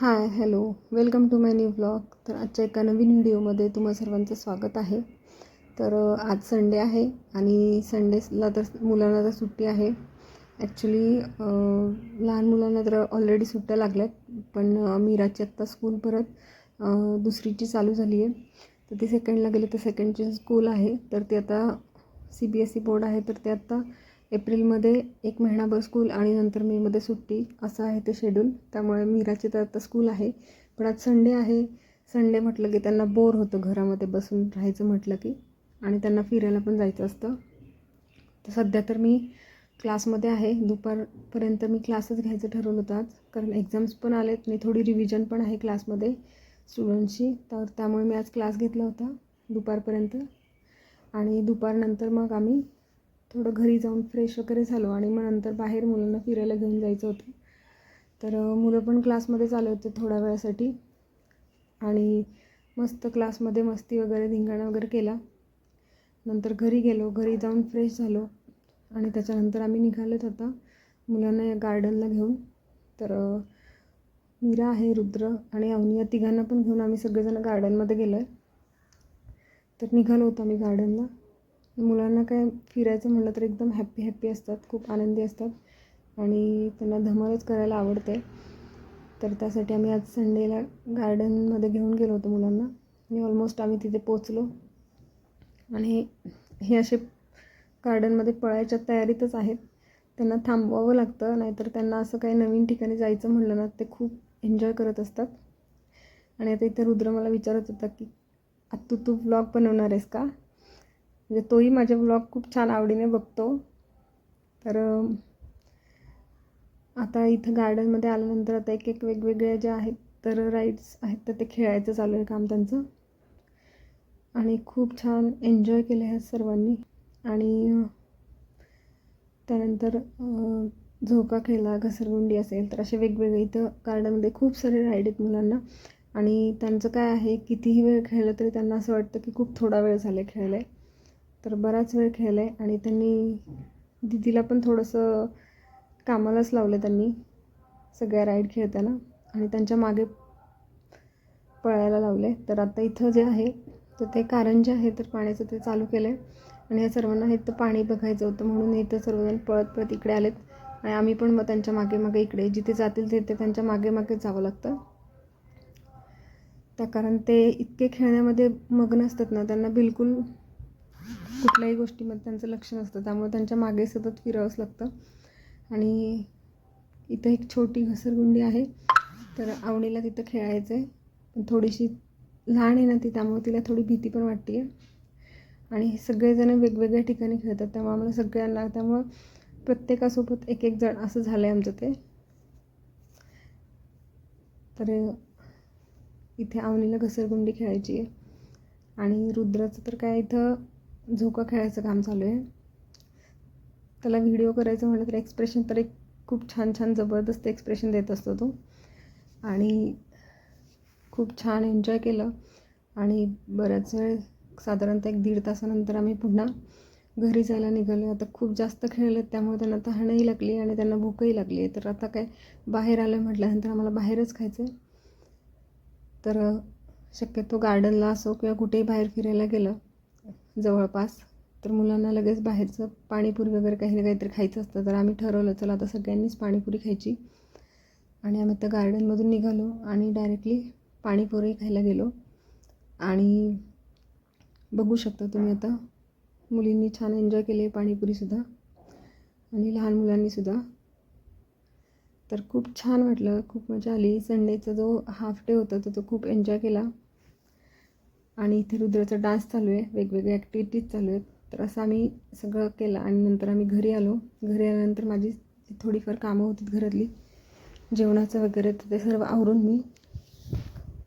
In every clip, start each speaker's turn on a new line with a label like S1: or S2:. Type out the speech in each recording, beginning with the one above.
S1: Hi hello. Welcome to my new blog. तर आजच्या एका नवीन व्हिडिओमध्ये तुम्हा सर्वांचं स्वागत आहे. तर आज संडे आहे आणि संडेला तर मुलांना तर सुट्टी आहे. ॲक्च्युली लहान मुलांना तर ऑलरेडी सुट्ट्या लागल्यात पण मीराची आत्ता स्कूल परत दुसरीची चालू झाली आहे तर ती सेकंडला गेले तर सेकंडची स्कूल आहे. तर ते आता C B S E board आहे. तर ते आत्ता एप्रिलमध्ये एक महिनाभर स्कूल आणि नंतर मेमध्ये सुट्टी असं आहे ते शेड्यूल त्यामुळे मीराची तर आता स्कूल आहे. पण आज संडे आहे. संडे म्हटलं की त्यांना बोर होतं घरामध्ये बसून राहायचं म्हटलं की. आणि त्यांना फिरायला पण जायचं असतं. तर सध्या तर मी क्लासमध्ये आहे. दुपारपर्यंत मी क्लासच घ्यायचं ठरवलं होतं आज. कारण एक्झाम्स पण आलेत. आणि थोडी रिव्हिजन पण आहे क्लासमध्ये स्टुडंटशी तर त्यामुळे मी आज क्लास घेतला होता दुपारपर्यंत. आणि दुपारनंतर मग आम्ही थोडं घरी जाऊन फ्रेश वगैरे झालो आणि मग नंतर बाहेर मुलांना फिरायला घेऊन जायचं होतं. तर मुलं पण क्लासमध्ये चालू होते थोड्या वेळासाठी. आणि मस्त क्लासमध्ये मस्ती वगैरे धिंगाणा वगैरे केला. नंतर घरी गेलो घरी जाऊन फ्रेश झालो. आणि त्याच्यानंतर आम्ही निघालोत आता मुलांना या गार्डनला घेऊन. तर मीरा आहे रुद्र आणि अवनी या तिघांना पण घेऊन आम्ही सगळेजण गार्डनमध्ये गेलो आहे तर निघालो होतो आम्ही गार्डनला मुलांना काय फिरायचं म्हटलं तर एकदम हॅप्पी हॅप्पी असतात खूप आनंदी असतात. आणि त्यांना धमालच करायला आवडते. तर त्यासाठी आम्ही आज संडेला गार्डनमध्ये घेऊन गेलो होतो मुलांना. आणि ऑलमोस्ट आम्ही तिथे पोचलो आणि हे असे गार्डनमध्ये पळायच्या तयारीतच आहेत. त्यांना थांबवावं लागतं नाहीतर त्यांना असं काही नवीन ठिकाणी जायचं म्हणलं ना ते खूप एन्जॉय करत असतात. आणि आता इथे रुद्र मला विचारत होता की आत्तू तू ब्लॉग बनवणार आहेस का? म्हणजे तोही माझे ब्लॉग खूप छान आवडीने बघतो. तर आता इथं गार्डनमध्ये आल्यानंतर आता एक एक वेगवेगळे जे आहेत तर राईड्स आहेत तर ते खेळायचं चालू आहे काम त्यांचं. आणि खूप छान एन्जॉय केलं आहे सर्वांनी. आणि त्यानंतर झोका खेळला घसरगुंडी असेल तर असे वेगवेगळे इथं गार्डनमध्ये खूप सारे राईड आहेत मुलांना. आणि त्यांचं काय आहे कितीही वेळ खेळलं तरी त्यांना असं वाटतं की खूप थोडा वेळ झाला आहे खेळलं आहे तर बराच वेळ खेळला आहे आणि त्यांनी दिदीला पण थोडंसं कामालाच लावलं त्यांनी सगळ्या राईड खेळताना आणि त्यांच्या मागे पळायला लावले तर आता इथं जे आहे तर ते कारंजे आहे तर पाण्याचं ते चालू केलं आहे आणि या सर्वांना हे तर पाणी बघायचं होतं म्हणून इथं सर्वजण पळत पळत इकडे आलेत आणि आम्ही पण मग त्यांच्या मागे मागे इकडे जिथे जातील तिथे त्यांच्या मागे मागे जावं लागतं. त्या कारण ते इतके खेळण्यामध्ये मग्न असतात ना त्यांना बिलकुल कुठल्याही गोष्टीमध्ये त्यांचं लक्ष नसतं. त्यामुळे त्यांच्या मागे सतत फिरावंच लागतं. आणि इथं एक छोटी घसरगुंडी आहे. तर आवणीला तिथं खेळायचं आहे. पण थोडीशी लहान आहे ना ती त्यामुळे तिला थोडी भीती पण वाटते आहे आणि सगळेजण वेगवेगळ्या ठिकाणी खेळतात. त्यामुळे आम्हाला सगळ्यांना त्यामुळं प्रत्येकासोबत एक एक जण असं झालं आहे आमचं ते. तर इथे आवनीला घसरगुंडी खेळायची आहे. आणि रुद्राचं तर काय इथं झोका खेळायचं काम चालू आहे. त्याला व्हिडिओ करायचं म्हटलं तर एक्सप्रेशन तर एक खूप छान छान जबरदस्त एक्सप्रेशन देत असतो तो. आणि खूप छान एन्जॉय केलं. आणि बऱ्याच वेळ साधारणतः एक दीड तासानंतर आम्ही पुन्हा घरी जायला निघालो. आता खूप जास्त खेळले त्यामुळे त्यांना तहानही लागली आणि त्यांना भूकही लागली आहे. तर आता काय बाहेर आलं म्हटल्यानंतर आम्हाला बाहेरच खायचं आहे तर शक्यतो गार्डनला असो किंवा कुठेही बाहेर फिरायला गेलं जवळपास. तर मुलांना लगेच बाहेरचं पाणीपुरी वगैरे काही ना काहीतरी खायचं असतं. तर आम्ही ठरवलं चला आता सगळ्यांनीच पाणीपुरी खायची. आणि आम्ही त्या गार्डनमधून निघालो आणि डायरेक्टली पाणीपुरी खायला गेलो. आणि बघू शकता तुम्ही आता मुलींनी छान एन्जॉय केले पाणीपुरीसुद्धा आणि लहान मुलांनीसुद्धा तर खूप छान वाटलं खूप मजा आली. संडेचा जो हाफ डे होता तो तो खूप एन्जॉय केला. आणि इथे रुद्राचा डान्स चालू आहे वेगवेगळ्या ॲक्टिव्हिटीज चालू आहेत. तर असं आम्ही सगळं केलं आणि नंतर आम्ही घरी आलो. घरी आल्यानंतर माझी थोडीफार कामं होती घरातली. जेवणाचं वगैरे तर ते सर्व आवरून मी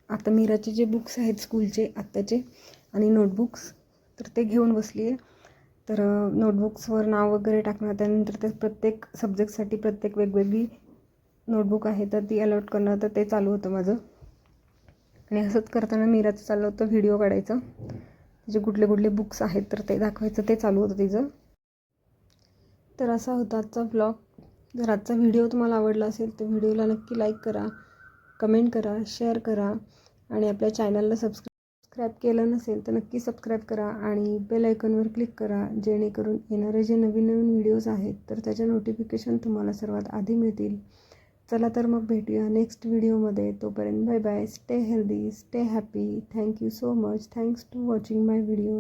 S1: आता मीराचे जे बुक्स आहेत स्कूलचे आत्ताचे आणि नोटबुक्स तर ते घेऊन बसली आहे. तर नोटबुक्सवर नाव वगैरे टाकणार त्यानंतर ते प्रत्येक सब्जेक्टसाठी प्रत्येक वेगवेगळी नोटबुक आहे तर ती अलॉट करणं तर ते चालू होतं माझं. आणि असंच करताना मीराचं चाललं होतं व्हिडिओ काढायचं. जे कुठले कुठले बुक्स आहेत तर ते दाखवायचं ते चालू होतं तिचं. तर असा होता आजचा ब्लॉग जर आजचा व्हिडिओ तुम्हाला आवडला असेल तर व्हिडिओला नक्की लाईक करा कमेंट करा शेअर करा आणि आपल्या चॅनलला सबस्क्राईब केलं नसेल तर नक्की सबस्क्राईब करा आणि बेल आयकॉनवर क्लिक करा जेणेकरून येणारे जे नवीन नवीन व्हिडिओज आहेत तर त्याच्या नोटिफिकेशन तुम्हाला सर्वात आधी मिळतील. चला तर मग भेटूया नेक्स्ट व्हिडिओमध्ये तोपर्यंत bye bye stay healthy stay happy thank you so much thanks to watching my video